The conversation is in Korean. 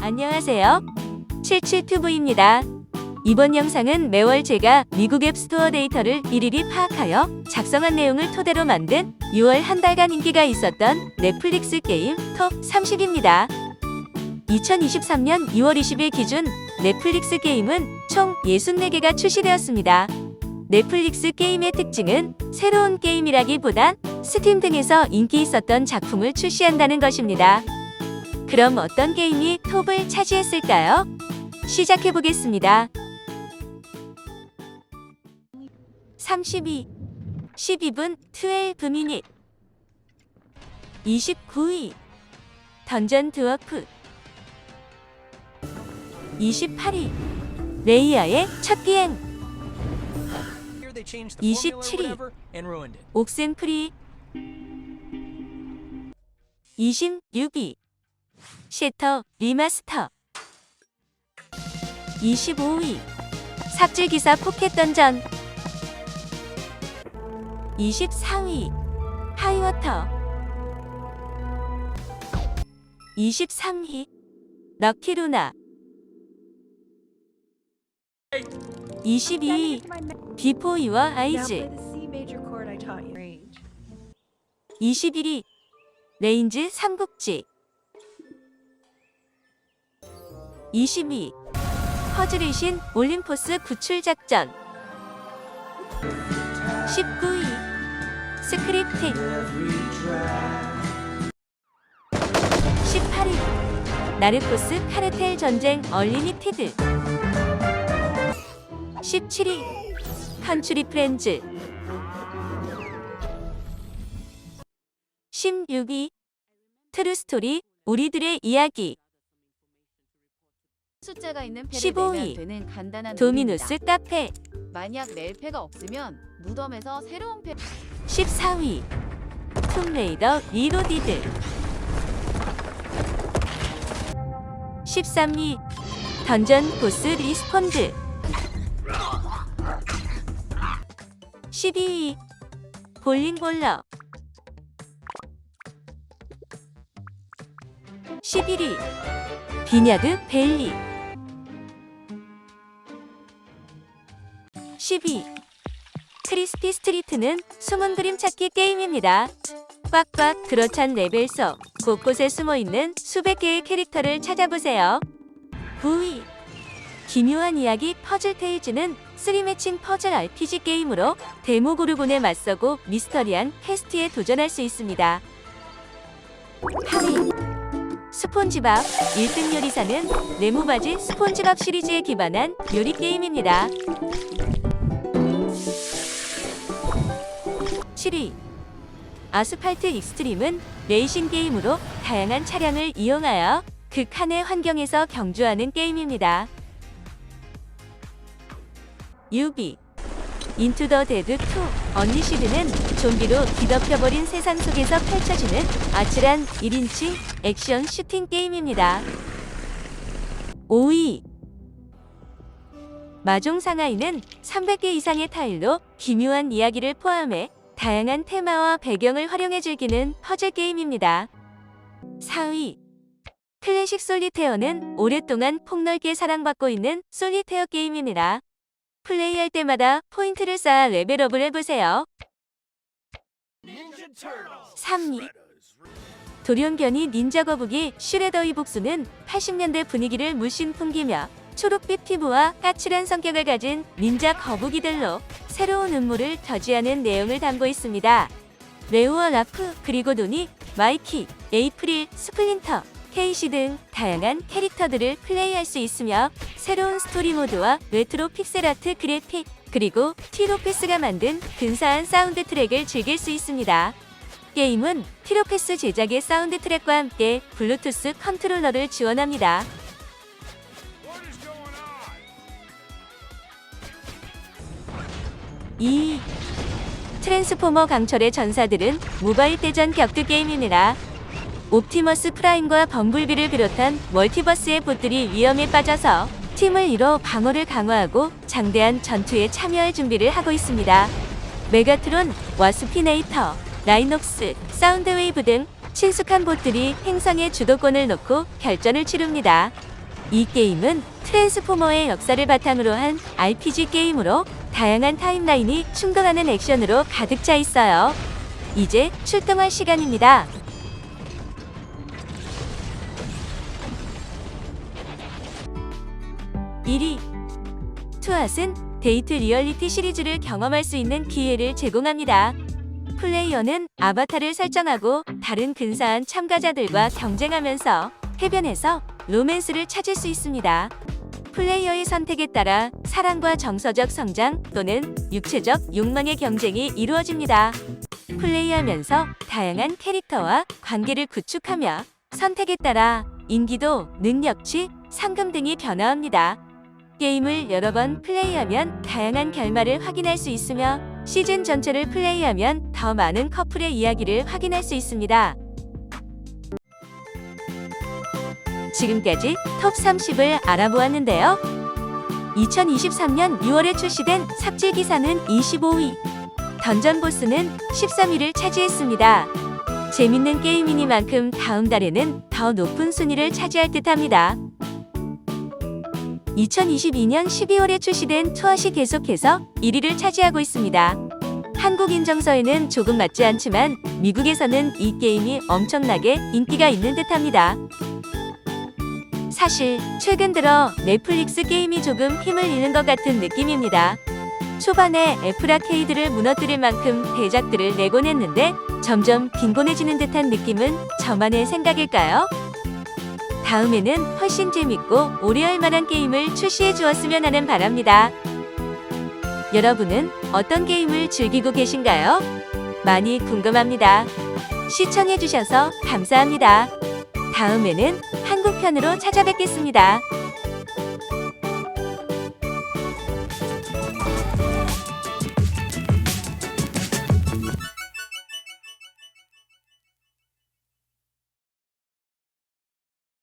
안녕하세요. 77튜브입니다. 이번 영상은 매월 제가 미국 앱 스토어 데이터를 일일이 파악하여 작성한 내용을 토대로 만든 6월 한 달간 인기가 있었던 넷플릭스 게임 톱 30입니다. 2023년 2월 20일 기준 넷플릭스 게임은 총 64개가 출시되었습니다. 넷플릭스 게임의 특징은 새로운 게임이라기보단 스팀 등에서 인기 있었던 작품을 출시한다는 것입니다. 그럼 어떤 게임이 톱을 차지했을까요? 시작해 보겠습니다. 32 12분 12 미닛 29위 던전 드워프 28위 레이아의 첫 비행 27위 옥센프리 26위 쉐터 리마스터. 25위 삽질기사 포켓 던전. 24위 하이워터. 23위 럭키루나. 22위 비포이와 아이즈 21위 레인즈 삼국지. 22 퍼즐이신 올림포스 구출 작전. 19위 스크립팅 18위 나르코스 카르텔 전쟁 얼리미티드. 17위 컨츄리 프렌즈 16위. 트루스토리 우리들의 이야기. 숫자가 있는 패를 15위. 내면 되는 간단한 도미노스. 카페. 만약 멜패가 없으면 무덤에서 새로운 패 14위. 툼레이더 리로디드. 13위. 던전 보스 리스폰드. 12위. 볼링볼러 11위 비냐드 벨리 12 크리스피 스트리트는 숨은 그림 찾기 게임입니다. 꽉꽉 들어찬 레벨 속 곳곳에 숨어 있는 수백 개의 캐릭터를 찾아보세요. 9위 기묘한 이야기 퍼즐 테이즈는 3매칭 퍼즐 RPG 게임으로 데모고르곤에 맞서고 미스터리한 퀘스트에 도전할 수 있습니다. 8위 스폰지밥 1등 요리사는 네모바지 스폰지밥 시리즈에 기반한 요리 게임입니다. 7위 아스팔트 익스트림은 레이싱 게임으로 다양한 차량을 이용하여 극한의 환경에서 경주하는 게임입니다. 6위 인투 더 데드 2 언리시드는 좀비로 뒤덮여버린 세상 속에서 펼쳐지는 아찔한 1인칭 액션 슈팅 게임입니다. 5위 마종 상하이는 300개 이상의 타일로 기묘한 이야기를 포함해 다양한 테마와 배경을 활용해 즐기는 퍼즐 게임입니다. 4위 클래식 솔리테어는 오랫동안 폭넓게 사랑받고 있는 솔리테어 게임입니다. 플레이할 때마다 포인트를 쌓아 레벨업을 해보세요. 3위 돌연변이 닌자 거북이 슈레더이 복수는 80년대 분위기를 물씬 풍기며 초록빛 피부와 까칠한 성격을 가진 닌자 거북이들로 새로운 음모를 저지하는 내용을 담고 있습니다. 레오와 라프, 그리고 노니, 마이키, 에이프릴, 스플린터, 케이시 등 다양한 캐릭터들을 플레이할 수 있으며 새로운 스토리 모드와 레트로 픽셀 아트 그래픽, 그리고 티로페스가 만든 근사한 사운드 트랙을 즐길 수 있습니다. 게임은 티로페스 제작의 사운드 트랙과 함께 블루투스 컨트롤러를 지원합니다. 2. 트랜스포머 강철의 전사들은 모바일 대전 격투 게임입니다. 옵티머스 프라임과 범블비를 비롯한 멀티버스의 보들이 위험에 빠져서 팀을 이뤄 방어를 강화하고 장대한 전투에 참여할 준비를 하고 있습니다. 메가트론, 와스피네이터, 라이녹스, 사운드웨이브 등 친숙한 봇들이 행성의 주도권을 놓고 결전을 치릅니다. 이 게임은 트랜스포머의 역사를 바탕으로 한 RPG 게임으로 다양한 타임라인이 충돌하는 액션으로 가득 차 있어요. 이제 출동할 시간입니다. 1위 투핫은 데이트 리얼리티 시리즈를 경험할 수 있는 기회를 제공합니다. 플레이어는 아바타를 설정하고 다른 근사한 참가자들과 경쟁하면서 해변에서 로맨스를 찾을 수 있습니다. 플레이어의 선택에 따라 사랑과 정서적 성장 또는 육체적 욕망의 경쟁이 이루어집니다. 플레이하면서 다양한 캐릭터와 관계를 구축하며 선택에 따라 인기도, 능력치, 상금 등이 변화합니다. 게임을 여러 번 플레이하면 다양한 결말을 확인할 수 있으며 시즌 전체를 플레이하면 더 많은 커플의 이야기를 확인할 수 있습니다. 지금까지 톱 30을 알아보았는데요. 2023년 6월에 출시된 삽질 기사는 25위, 던전 보스는 13위를 차지했습니다. 재밌는 게임이니만큼 다음 달에는 더 높은 순위를 차지할 듯합니다. 2022년 12월에 출시된 투엇이 계속해서 1위를 차지하고 있습니다. 한국 인정서에는 조금 맞지 않지만 미국에서는 이 게임이 엄청나게 인기가 있는 듯합니다. 사실 최근 들어 넷플릭스 게임이 조금 힘을 잃는 것 같은 느낌입니다. 초반에 애플 아케이드를 무너뜨릴 만큼 대작들을 내곤 했는데 점점 빈곤해지는 듯한 느낌은 저만의 생각일까요? 다음에는 훨씬 재밌고 오래할 만한 게임을 출시해 주었으면 하는 바랍니다. 여러분은 어떤 게임을 즐기고 계신가요? 많이 궁금합니다. 시청해 주셔서 감사합니다. 다음에는 한국편으로 찾아뵙겠습니다.